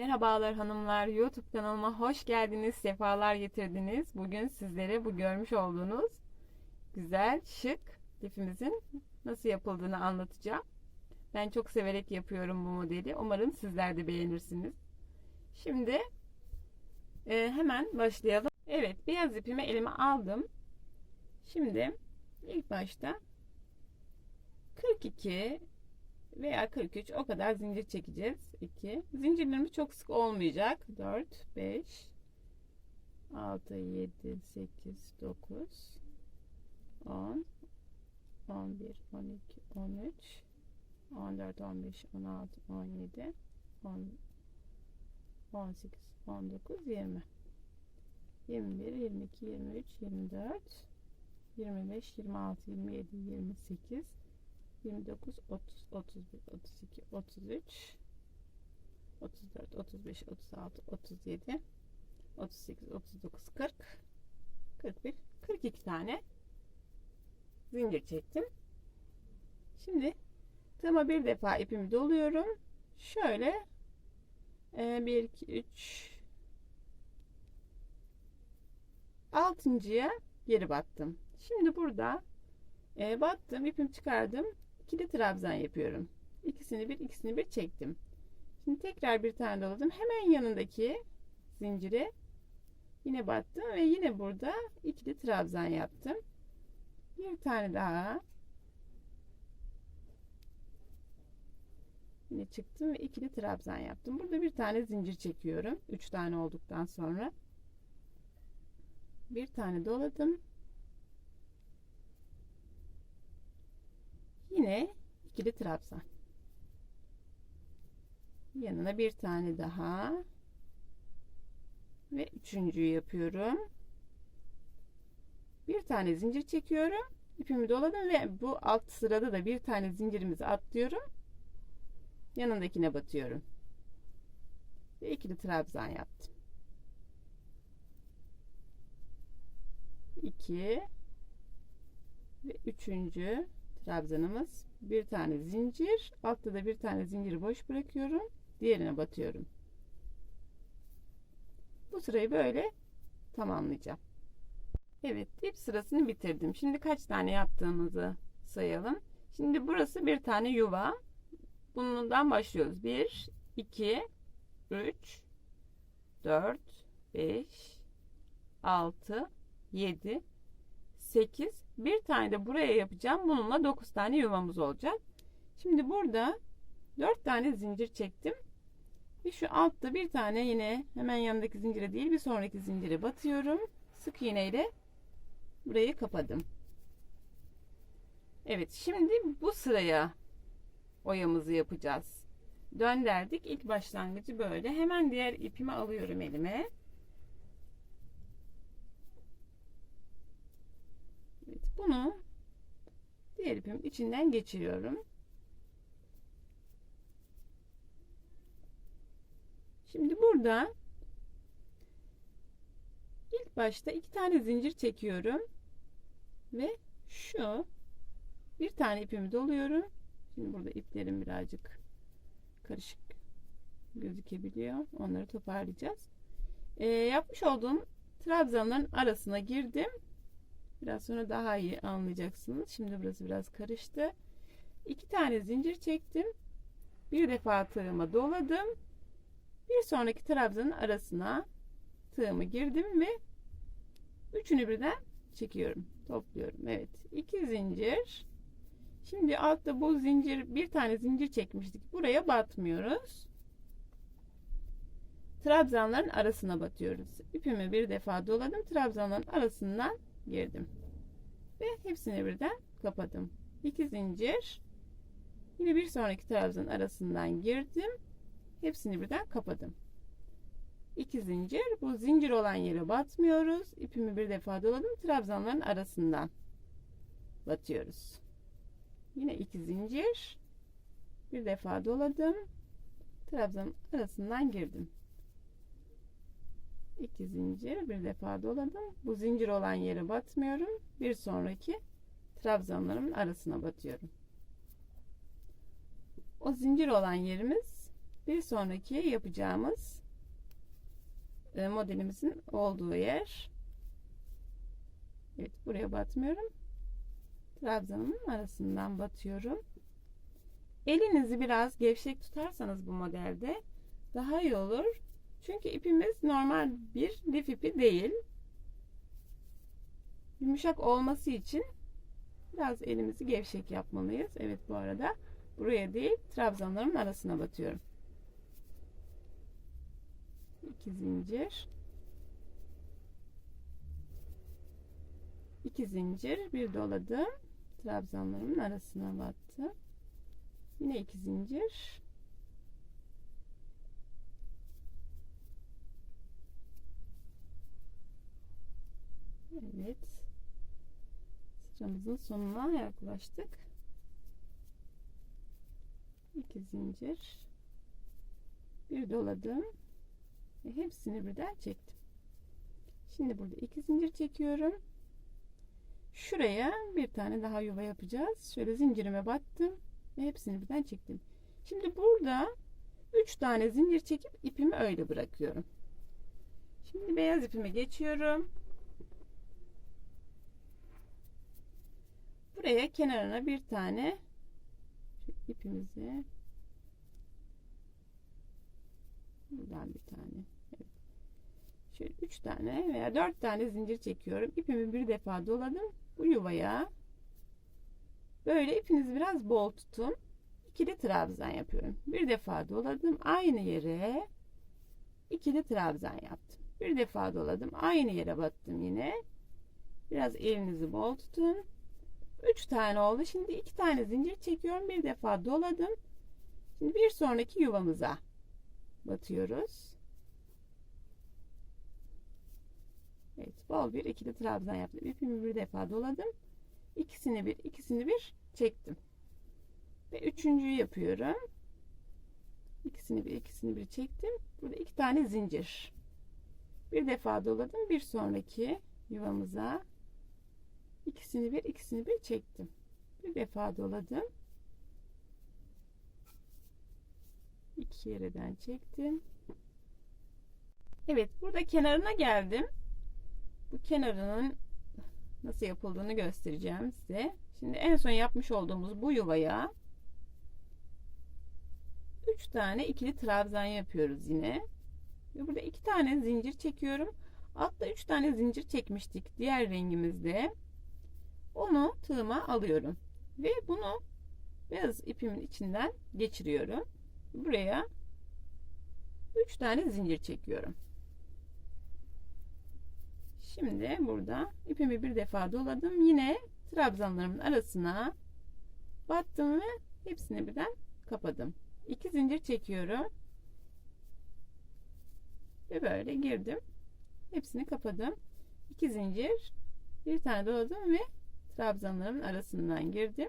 Merhabalar hanımlar, YouTube kanalıma hoş geldiniz, sefalar getirdiniz. Bugün sizlere bu görmüş olduğunuz güzel, şık lifimizin nasıl yapıldığını anlatacağım. Ben çok severek yapıyorum bu modeli. Umarım sizler de beğenirsiniz. Şimdi e, hemen başlayalım. Evet, beyaz ipimi elime aldım. Şimdi ilk başta 42 veya 43 o kadar zincir çekeceğiz. 2. Zincirlerimiz çok sık olmayacak. 4, 5, 6, 7, 8, 9, 10, 11, 12, 13, 14, 15, 16, 17, 10, 18, 19, 20. 21, 22, 23, 24, 25, 26, 27, 28, 29, 30, 31, 32, 33, 34, 35, 36, 37, 38, 39, 40, 41, 42 tane zincir çektim. Şimdi tığıma bir defa ipimi doluyorum. Şöyle 1, 2, 3 altıncıya geri battım. Şimdi burada e, battım ipimi çıkardım ikili trabzan yapıyorum. İkisini bir ikisini bir çektim. Şimdi tekrar bir tane doladım. Hemen yanındaki zincire yine battım ve yine burada ikili trabzan yaptım. Bir tane daha. Yine çıktım ve ikili trabzan yaptım. Burada bir tane zincir çekiyorum. Üç tane olduktan sonra. Bir tane doladım. Yine ikili trabzan. Yanına bir tane daha. Ve üçüncüyü yapıyorum. Bir tane zincir çekiyorum. İpimi doladım ve bu alt sırada da bir tane zincirimizi atlıyorum. Yanındakine batıyorum. Ve ikili trabzan yaptım. 2 ve üçüncü trabzanımız bir tane zincir altta da bir tane zinciri boş bırakıyorum diğerine batıyorum. Bu sırayı böyle tamamlayacağım. Evet ip sırasını bitirdim. Şimdi kaç tane yaptığımızı sayalım. Şimdi burası bir tane yuva. Bundan başlıyoruz. 1 2 3 4 5 6 7 8 bir tane de buraya yapacağım. Bununla 9 tane yuvamız olacak. Şimdi burada 4 tane zincir çektim. Ve şu altta bir tane yine hemen yanındaki zincire değil bir sonraki zincire batıyorum. Sık iğne ile burayı kapadım. Evet şimdi bu sıraya oyamızı yapacağız. Dönderdik. İlk başlangıcı böyle. Hemen diğer ipimi alıyorum elime. Evet, bunu diğer ipimin içinden geçiriyorum. Şimdi burada ilk başta iki tane zincir çekiyorum ve şu bir tane ipimi doluyorum. Şimdi burada iplerim birazcık karışık gözükebiliyor. Onları toparlayacağız. Ee, yapmış olduğum trabzanların arasına girdim Biraz sonra daha iyi anlayacaksınız. Şimdi burası biraz karıştı. İki tane zincir çektim. Bir defa tığıma doladım. Bir sonraki trabzanın arasına tığımı girdim ve üçünü birden çekiyorum. Topluyorum. Evet. iki zincir. Şimdi altta bu zincir bir tane zincir çekmiştik. Buraya batmıyoruz. Trabzanların arasına batıyoruz. İpimi bir defa doladım. Trabzanların arasından girdim. Ve hepsini birden kapadım. 2 zincir. Yine bir sonraki trabzanın arasından girdim. Hepsini birden kapadım. 2 zincir. Bu zincir olan yere batmıyoruz. İpimi bir defa doladım. Trabzanların arasından batıyoruz. Yine 2 zincir. Bir defa doladım. Trabzanın arasından girdim. 2 zincir bir defa doladım. Bu zincir olan yere batmıyorum. Bir sonraki trabzanlarımın arasına batıyorum. O zincir olan yerimiz Bir sonraki yapacağımız e, modelimizin olduğu yer. Evet buraya batmıyorum. Trabzanımın arasından batıyorum. Elinizi biraz gevşek tutarsanız bu modelde daha iyi olur. Çünkü ipimiz normal bir lif ipi değil. Yumuşak olması için biraz elimizi gevşek yapmalıyız. Evet bu arada buraya değil trabzanların arasına batıyorum. 2 zincir. 2 zincir bir doladım. Trabzanlarımın arasına battım. Yine 2 zincir. Evet. Sıramızın sonuna yaklaştık. 2 zincir. Bir doladım. Ve hepsini birden çektim. Şimdi burada 2 zincir çekiyorum. Şuraya bir tane daha yuva yapacağız. Şöyle zincirime battım ve hepsini birden çektim. Şimdi burada 3 tane zincir çekip ipimi öyle bırakıyorum. Şimdi beyaz ipime geçiyorum. Buraya kenarına bir tane ipimizi buradan bir tane evet. şöyle üç tane veya dört tane zincir çekiyorum. İpimi bir defa doladım. Bu yuvaya böyle ipinizi biraz bol tutun. İkili trabzan yapıyorum. Bir defa doladım. Aynı yere ikili trabzan yaptım. Bir defa doladım. Aynı yere battım yine. Biraz elinizi bol tutun. 3 tane oldu. Şimdi 2 tane zincir çekiyorum. Bir defa doladım. Şimdi bir sonraki yuvamıza batıyoruz. Evet, bol bir ikili trabzan yaptım. İpimi bir defa doladım. İkisini bir, ikisini bir çektim. Ve üçüncüyü yapıyorum. İkisini bir, ikisini bir çektim. Burada iki tane zincir. Bir defa doladım. Bir sonraki yuvamıza ikisini bir ikisini bir çektim. Bir defa doladım. İki yerden çektim. Evet burada kenarına geldim. Bu kenarının nasıl yapıldığını göstereceğim size. Şimdi en son yapmış olduğumuz bu yuvaya 3 tane ikili trabzan yapıyoruz yine. Ve burada iki tane zincir çekiyorum. Altta 3 tane zincir çekmiştik. Diğer rengimizde onu tığıma alıyorum ve bunu beyaz ipimin içinden geçiriyorum. Buraya 3 tane zincir çekiyorum. Şimdi burada ipimi bir defa doladım. Yine trabzanlarımın arasına battım ve hepsini birden kapadım. 2 zincir çekiyorum. Ve böyle girdim. Hepsini kapadım. 2 zincir, bir tane doladım ve trabzanlarımın arasından girdim.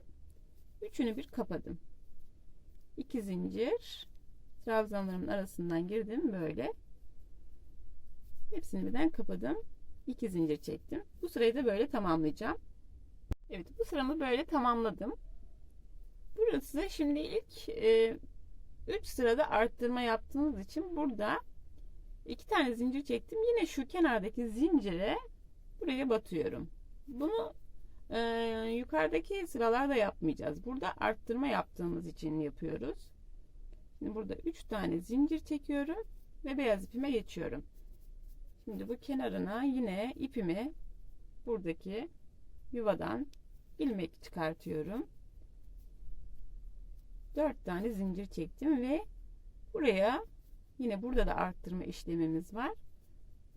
Üçünü bir kapadım. İki zincir trabzanlarımın arasından girdim böyle. Hepsini birden kapadım. İki zincir çektim. Bu sırayı da böyle tamamlayacağım. Evet bu sıramı böyle tamamladım. Burası şimdi ilk 3 e, sırada arttırma yaptığınız için burada iki tane zincir çektim. Yine şu kenardaki zincire buraya batıyorum. Bunu ee, yukarıdaki sıralarda yapmayacağız. Burada arttırma yaptığımız için yapıyoruz. Şimdi burada 3 tane zincir çekiyorum ve beyaz ipime geçiyorum. Şimdi bu kenarına yine ipimi buradaki yuvadan ilmek çıkartıyorum. 4 tane zincir çektim ve buraya yine burada da arttırma işlemimiz var.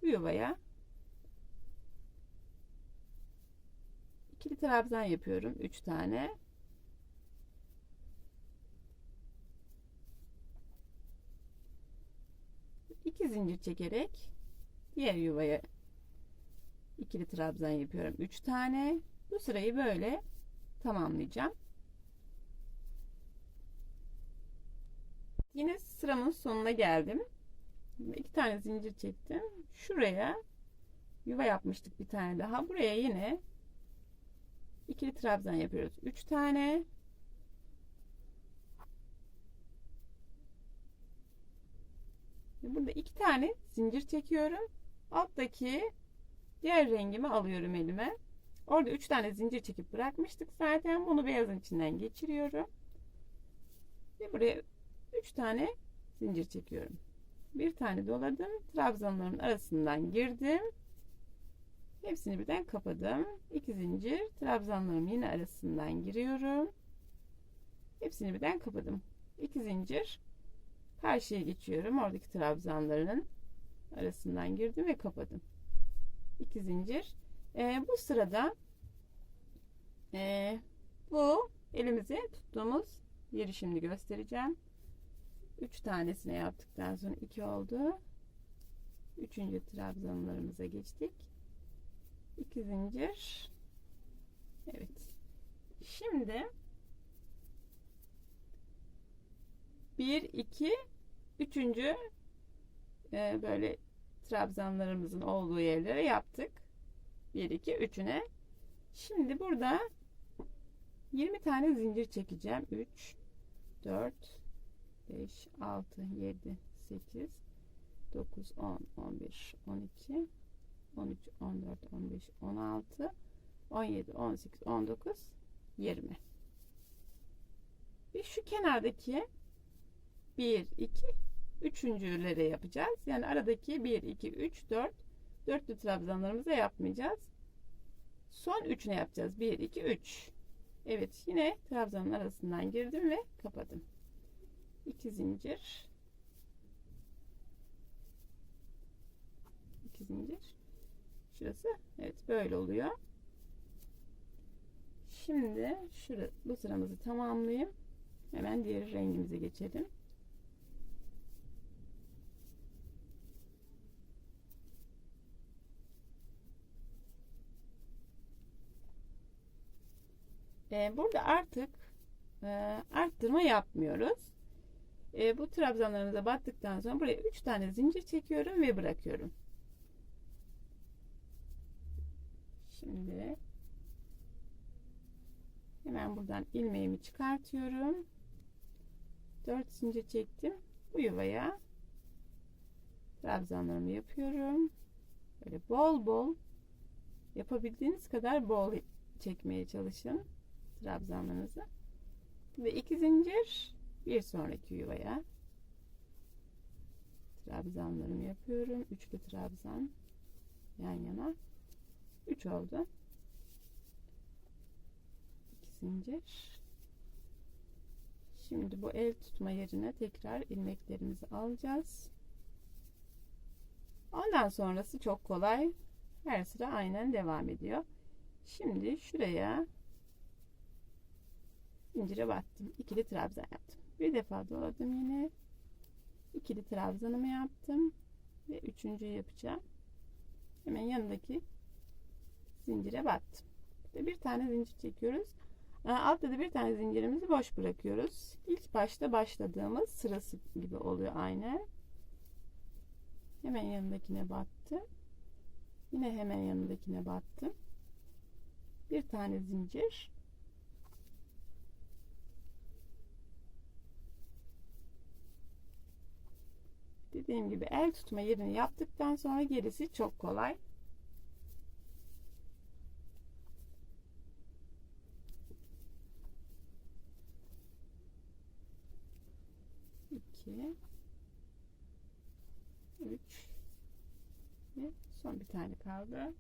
Bu yuvaya ikili trabzan yapıyorum. 3 tane. İki zincir çekerek diğer yuvaya ikili trabzan yapıyorum. 3 tane. Bu sırayı böyle tamamlayacağım. Yine sıramın sonuna geldim. İki tane zincir çektim. Şuraya yuva yapmıştık bir tane daha. Buraya yine ikili trabzan yapıyoruz. 3 tane Burada iki tane zincir çekiyorum. Alttaki diğer rengimi alıyorum elime. Orada üç tane zincir çekip bırakmıştık zaten. Bunu beyazın içinden geçiriyorum. Ve buraya üç tane zincir çekiyorum. Bir tane doladım. Trabzanların arasından girdim. Hepsini birden kapadım. İki zincir. Trabzanlarım yine arasından giriyorum. Hepsini birden kapadım. İki zincir. Karşıya geçiyorum. Oradaki trabzanlarının arasından girdim ve kapadım. İki zincir. Ee, bu sırada e, bu elimize tuttuğumuz yeri şimdi göstereceğim. Üç tanesine yaptıktan sonra iki oldu. Üçüncü trabzanlarımıza geçtik. İki zincir. Evet. Şimdi bir, iki, üçüncü e, böyle trabzanlarımızın olduğu yerlere yaptık. Bir, iki, üçüne. Şimdi burada 20 tane zincir çekeceğim. 3, 4, 5, 6, 7, 8, 9, 10, 11, 12, 13, 14, 15, 16, 17, 18, 19, 20. Ve şu kenardaki 1, 2, üçüncülere yapacağız. Yani aradaki 1, 2, 3, 4, dörtlü trabzanlarımıza yapmayacağız. Son üçüne yapacağız. 1, 2, 3. Evet yine trabzanın arasından girdim ve kapadım. 2 zincir. 2 zincir. Şurası evet böyle oluyor. Şimdi şurada bu sıramızı tamamlayayım. Hemen diğer rengimize geçelim. Ee, burada artık e, arttırma yapmıyoruz. E, bu trabzanlarımıza battıktan sonra buraya 3 tane zincir çekiyorum ve bırakıyorum. Şimdi hemen buradan ilmeğimi çıkartıyorum. 4 zincir çektim. Bu yuvaya trabzanlarımı yapıyorum. Böyle bol bol yapabildiğiniz kadar bol çekmeye çalışın trabzanlarınızı. Ve iki zincir bir sonraki yuvaya trabzanlarımı yapıyorum. Üçlü trabzan yan yana. Üç oldu. İki zincir. Şimdi bu el tutma yerine tekrar ilmeklerimizi alacağız. Ondan sonrası çok kolay. Her sıra aynen devam ediyor. Şimdi şuraya zincire battım. İkili trabzan yaptım. Bir defa doladım yine. İkili trabzanımı yaptım. Ve üçüncüyü yapacağım. Hemen yanındaki zincire battım. Ve bir tane zincir çekiyoruz. Altta da bir tane zincirimizi boş bırakıyoruz. İlk başta başladığımız sırası gibi oluyor aynen. Hemen yanındakine battım. Yine hemen yanındakine battım. Bir tane zincir. Dediğim gibi el tutma yerini yaptıktan sonra gerisi çok kolay. İki, üç ve son bir tane kaldı.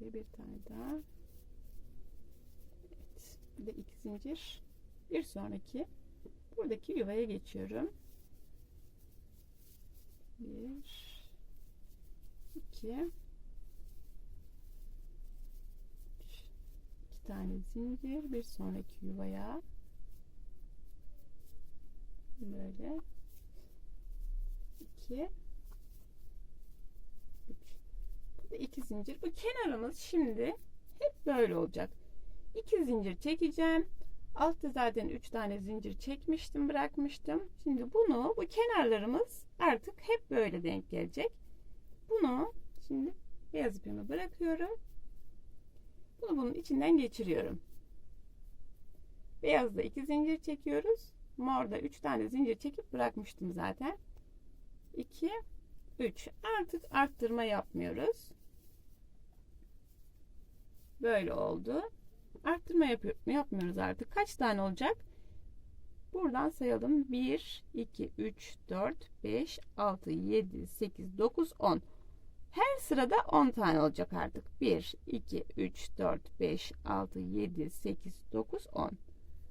ve bir tane daha. Evet bir de iki zincir. Bir sonraki. Buradaki yuvaya geçiyorum. Bir iki iki tane zincir bir sonraki yuvaya böyle iki ve iki zincir. Bu kenarımız şimdi hep böyle olacak. İki zincir çekeceğim. Altta zaten üç tane zincir çekmiştim, bırakmıştım. Şimdi bunu, bu kenarlarımız artık hep böyle denk gelecek. Bunu şimdi beyaz ipimi bırakıyorum. Bunu bunun içinden geçiriyorum. Beyazda iki zincir çekiyoruz. Morda üç tane zincir çekip bırakmıştım zaten. 2 3 artık arttırma yapmıyoruz. Böyle oldu. Arttırma yapıyor, yapmıyoruz artık. Kaç tane olacak? Buradan sayalım. 1, 2, 3, 4, 5, 6, 7, 8, 9, 10. Her sırada 10 tane olacak artık. 1, 2, 3, 4, 5, 6, 7, 8, 9, 10.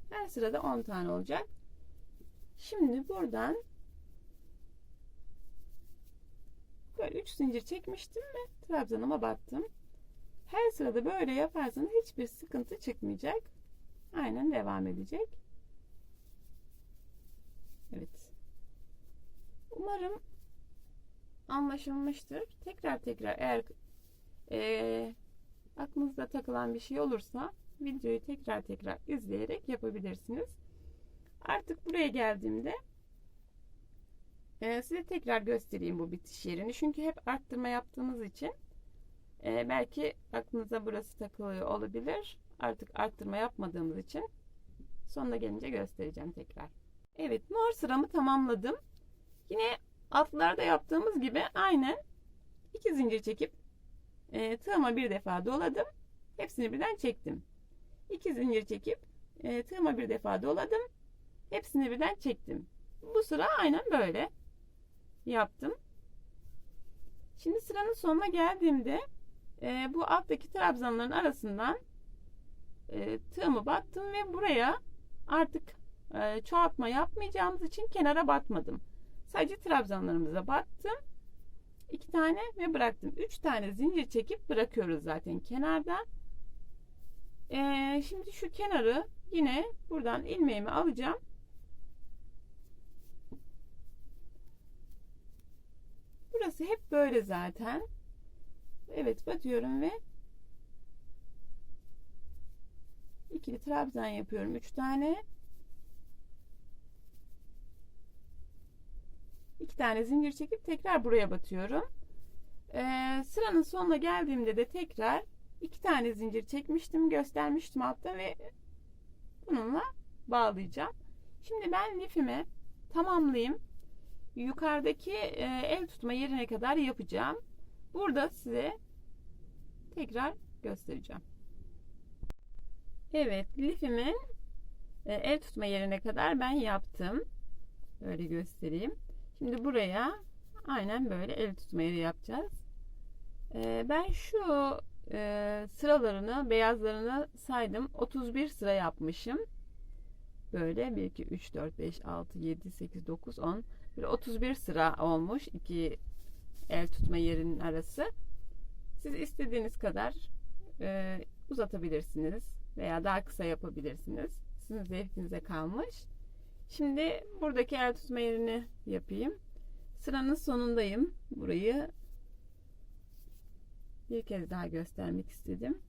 Her sırada 10 tane olacak. Şimdi buradan böyle 3 zincir çekmiştim ve trabzanıma battım. Her sırada böyle yaparsanız hiçbir sıkıntı çıkmayacak. Aynen devam edecek. Evet. Umarım anlaşılmıştır. Tekrar tekrar eğer e, aklınızda takılan bir şey olursa videoyu tekrar tekrar izleyerek yapabilirsiniz. Artık buraya geldiğimde e, size tekrar göstereyim bu bitiş yerini. Çünkü hep arttırma yaptığımız için e, belki aklınıza burası takılıyor olabilir. Artık arttırma yapmadığımız için sonuna gelince göstereceğim tekrar. Evet mor sıramı tamamladım. Yine altlarda yaptığımız gibi aynen iki zincir çekip e, tığıma bir defa doladım. Hepsini birden çektim. İki zincir çekip e, tığıma bir defa doladım. Hepsini birden çektim. Bu sıra aynen böyle yaptım. Şimdi sıranın sonuna geldiğimde e, bu alttaki trabzanların arasından e, tığımı battım ve buraya artık e, çoğaltma yapmayacağımız için kenara batmadım. Sadece trabzanlarımıza battım. iki tane ve bıraktım. Üç tane zincir çekip bırakıyoruz zaten kenarda. E, şimdi şu kenarı yine buradan ilmeğimi alacağım. Burası hep böyle zaten. Evet batıyorum ve ikili trabzan yapıyorum. Üç tane. İki tane zincir çekip tekrar buraya batıyorum. Ee, sıranın sonuna geldiğimde de tekrar iki tane zincir çekmiştim. Göstermiştim altta ve bununla bağlayacağım. Şimdi ben lifimi tamamlayayım yukarıdaki e, el tutma yerine kadar yapacağım. Burada size tekrar göstereceğim. Evet, lifimin e, el tutma yerine kadar ben yaptım. Böyle göstereyim. Şimdi buraya aynen böyle el tutma yeri yapacağız. E, ben şu e, sıralarını, beyazlarını saydım. 31 sıra yapmışım. Böyle 1, 2, 3, 4, 5, 6, 7, 8, 9, 10. Böyle 31 sıra olmuş. iki el tutma yerinin arası. Siz istediğiniz kadar e, uzatabilirsiniz veya daha kısa yapabilirsiniz. Sizin zevkinize kalmış. Şimdi buradaki el tutma yerini yapayım. Sıranın sonundayım. Burayı bir kez daha göstermek istedim.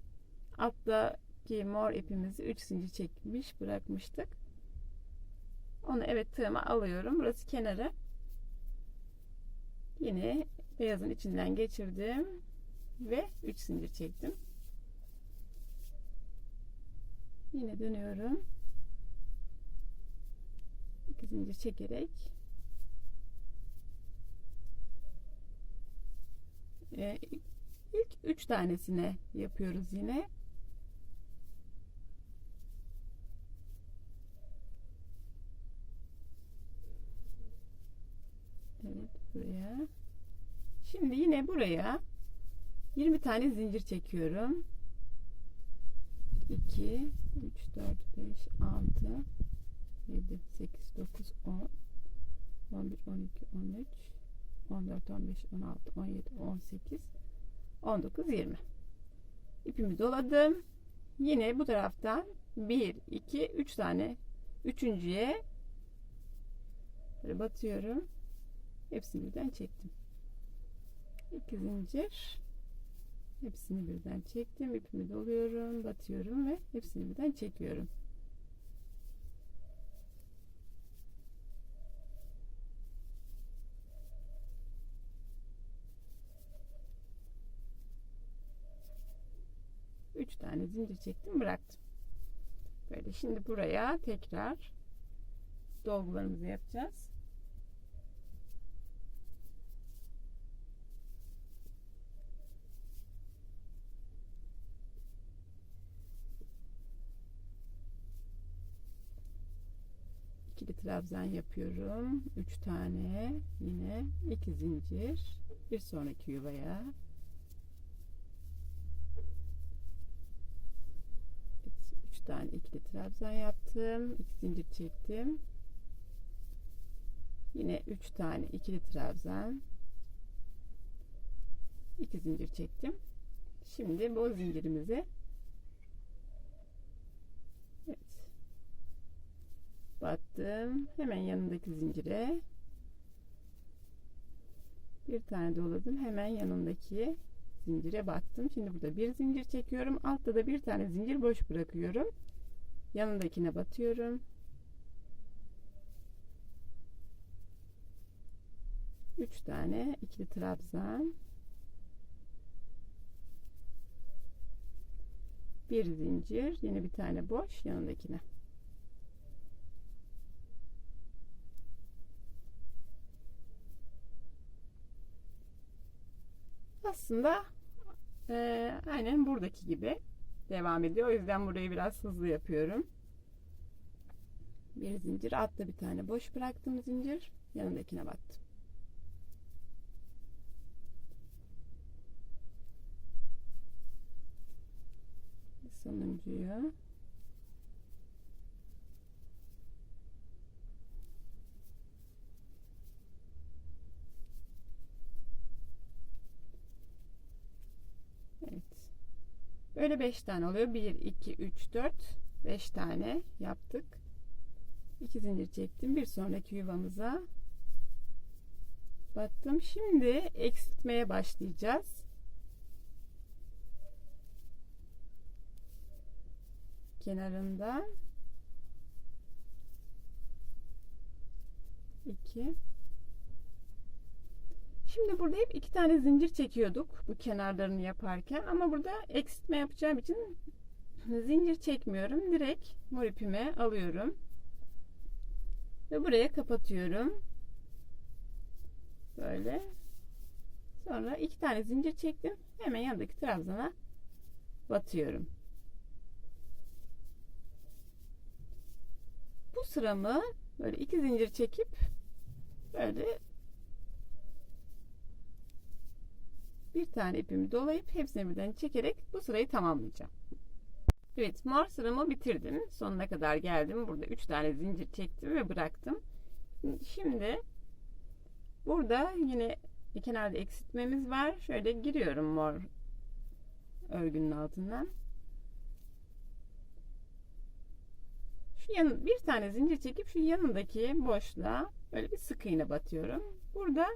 Alttaki mor ipimizi 3 zincir çekmiş bırakmıştık. Onu evet tığıma alıyorum. Burası kenarı. Yine beyazın içinden geçirdim ve 3 zincir çektim. Yine dönüyorum. 2 zincir çekerek e, ilk 3 tanesine yapıyoruz yine. Evet buraya. Şimdi yine buraya 20 tane zincir çekiyorum. 2 3 4 5 6 7 8 9 10 11 12 13 14 15 16 17 18 19 20 ipimi doladım. Yine bu taraftan 1 2 3 tane üçüncüye böyle batıyorum. Hepsini birden çektim. İki zincir. Hepsini birden çektim. İpimi doluyorum, batıyorum ve hepsini birden çekiyorum. Tane zincir çektim bıraktım. Böyle şimdi buraya tekrar dolgularımızı yapacağız. ikili trabzan yapıyorum. 3 tane yine iki zincir bir sonraki yuvaya 3 tane ikili trabzan yaptım. 2 zincir çektim. Yine 3 tane ikili trabzan 2 zincir çektim. Şimdi bu zincirimizi Evet. Battım. Hemen yanındaki zincire bir tane doladım. Hemen yanındaki zincire battım. Şimdi burada bir zincir çekiyorum. Altta da bir tane zincir boş bırakıyorum. Yanındakine batıyorum. Üç tane ikili trabzan. Bir zincir. Yine bir tane boş yanındakine. Aslında e, aynen buradaki gibi devam ediyor. O yüzden burayı biraz hızlı yapıyorum. Bir zincir altta bir tane boş bıraktım zincir yanındakine battım. Sonuncuyu Evet. Böyle 5 tane oluyor. 1, 2, 3, 4, 5 tane yaptık. 2 zincir çektim. Bir sonraki yuvamıza battım. Şimdi eksiltmeye başlayacağız. Kenarından 2 Şimdi burada hep iki tane zincir çekiyorduk bu kenarlarını yaparken ama burada eksiltme yapacağım için zincir çekmiyorum. Direkt mor ipime alıyorum. Ve buraya kapatıyorum. Böyle. Sonra iki tane zincir çektim. Hemen yanındaki trabzana batıyorum. Bu sıramı böyle iki zincir çekip böyle bir tane ipimi dolayıp hepsini birden çekerek bu sırayı tamamlayacağım. Evet mor sıramı bitirdim. Sonuna kadar geldim. Burada 3 tane zincir çektim ve bıraktım. Şimdi burada yine kenarda eksiltmemiz var. Şöyle giriyorum mor örgünün altından. Şu yan, bir tane zincir çekip şu yanındaki boşluğa böyle bir sık iğne batıyorum. Burada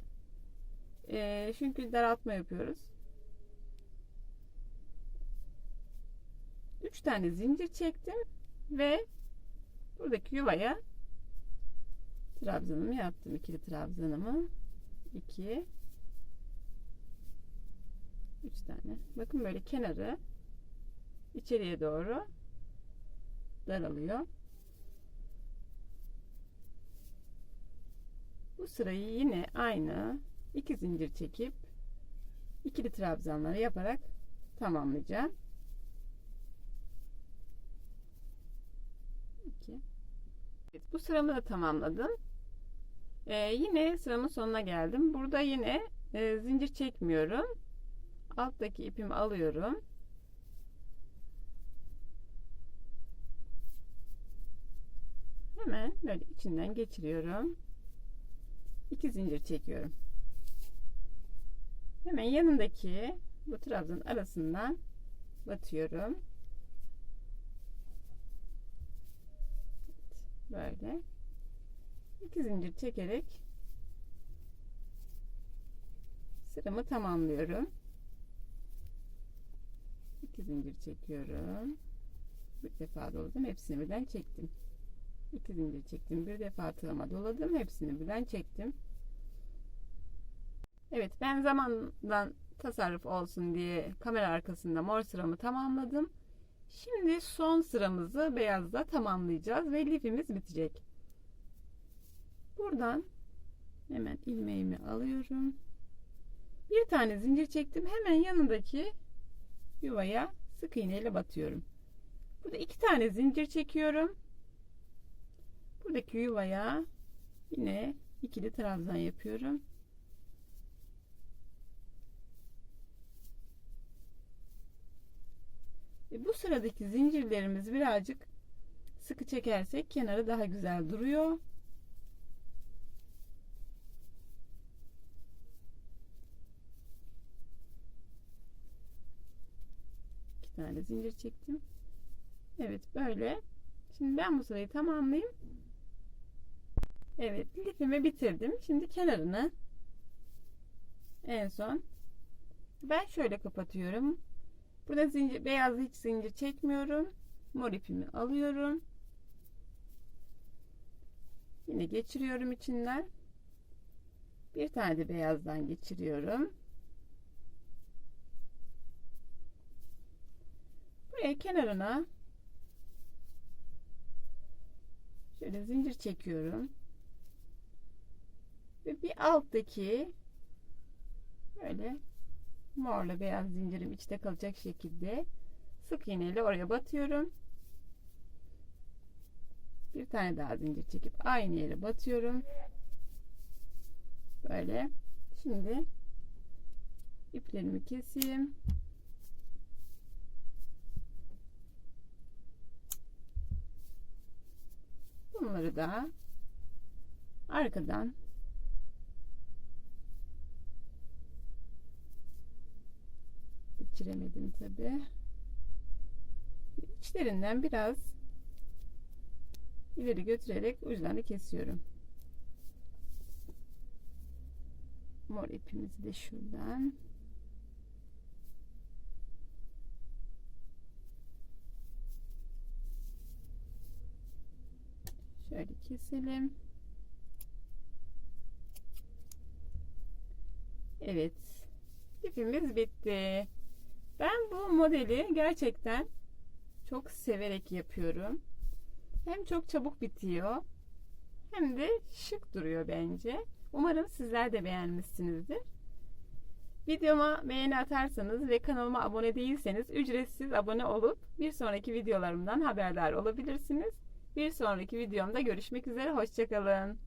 e, çünkü daraltma yapıyoruz. 3 tane zincir çektim ve buradaki yuvaya trabzanımı yaptım. ikili trabzanımı 2 3 tane. Bakın böyle kenarı içeriye doğru daralıyor. Bu sırayı yine aynı iki zincir çekip ikili trabzanları yaparak tamamlayacağım. 2 evet, bu sıramı da tamamladım. Ee, yine sıramın sonuna geldim. Burada yine e, zincir çekmiyorum. Alttaki ipimi alıyorum. Hemen böyle içinden geçiriyorum. 2 zincir çekiyorum. Hemen yanındaki bu trabzan arasından batıyorum. Böyle. iki zincir çekerek sıramı tamamlıyorum. İki zincir çekiyorum. Bir defa doladım. Hepsini birden çektim. İki zincir çektim. Bir defa tığıma doladım. Hepsini birden çektim. Evet ben zamandan tasarruf olsun diye kamera arkasında mor sıramı tamamladım. Şimdi son sıramızı beyazla tamamlayacağız ve lifimiz bitecek. Buradan hemen ilmeğimi alıyorum. Bir tane zincir çektim. Hemen yanındaki yuvaya sık iğne ile batıyorum. Burada iki tane zincir çekiyorum. Buradaki yuvaya yine ikili trabzan yapıyorum. Ve bu sıradaki zincirlerimiz birazcık sıkı çekersek kenarı daha güzel duruyor. İki tane zincir çektim. Evet böyle. Şimdi ben bu sırayı tamamlayayım. Evet lifimi bitirdim. Şimdi kenarını en son ben şöyle kapatıyorum. Burada zincir, beyaz hiç zincir çekmiyorum. Mor ipimi alıyorum. Yine geçiriyorum içinden. Bir tane de beyazdan geçiriyorum. Buraya kenarına şöyle zincir çekiyorum. Ve bir alttaki böyle morla beyaz zincirim içte kalacak şekilde sık iğne ile oraya batıyorum. Bir tane daha zincir çekip aynı yere batıyorum. Böyle. Şimdi iplerimi keseyim. Bunları da arkadan geçiremedim tabi. İçlerinden biraz ileri götürerek uçlarını kesiyorum. Mor ipimizi de şuradan şöyle keselim. Evet. İpimiz bitti. Ben bu modeli gerçekten çok severek yapıyorum. Hem çok çabuk bitiyor hem de şık duruyor bence. Umarım sizler de beğenmişsinizdir. Videoma beğeni atarsanız ve kanalıma abone değilseniz ücretsiz abone olup bir sonraki videolarımdan haberdar olabilirsiniz. Bir sonraki videomda görüşmek üzere. Hoşçakalın.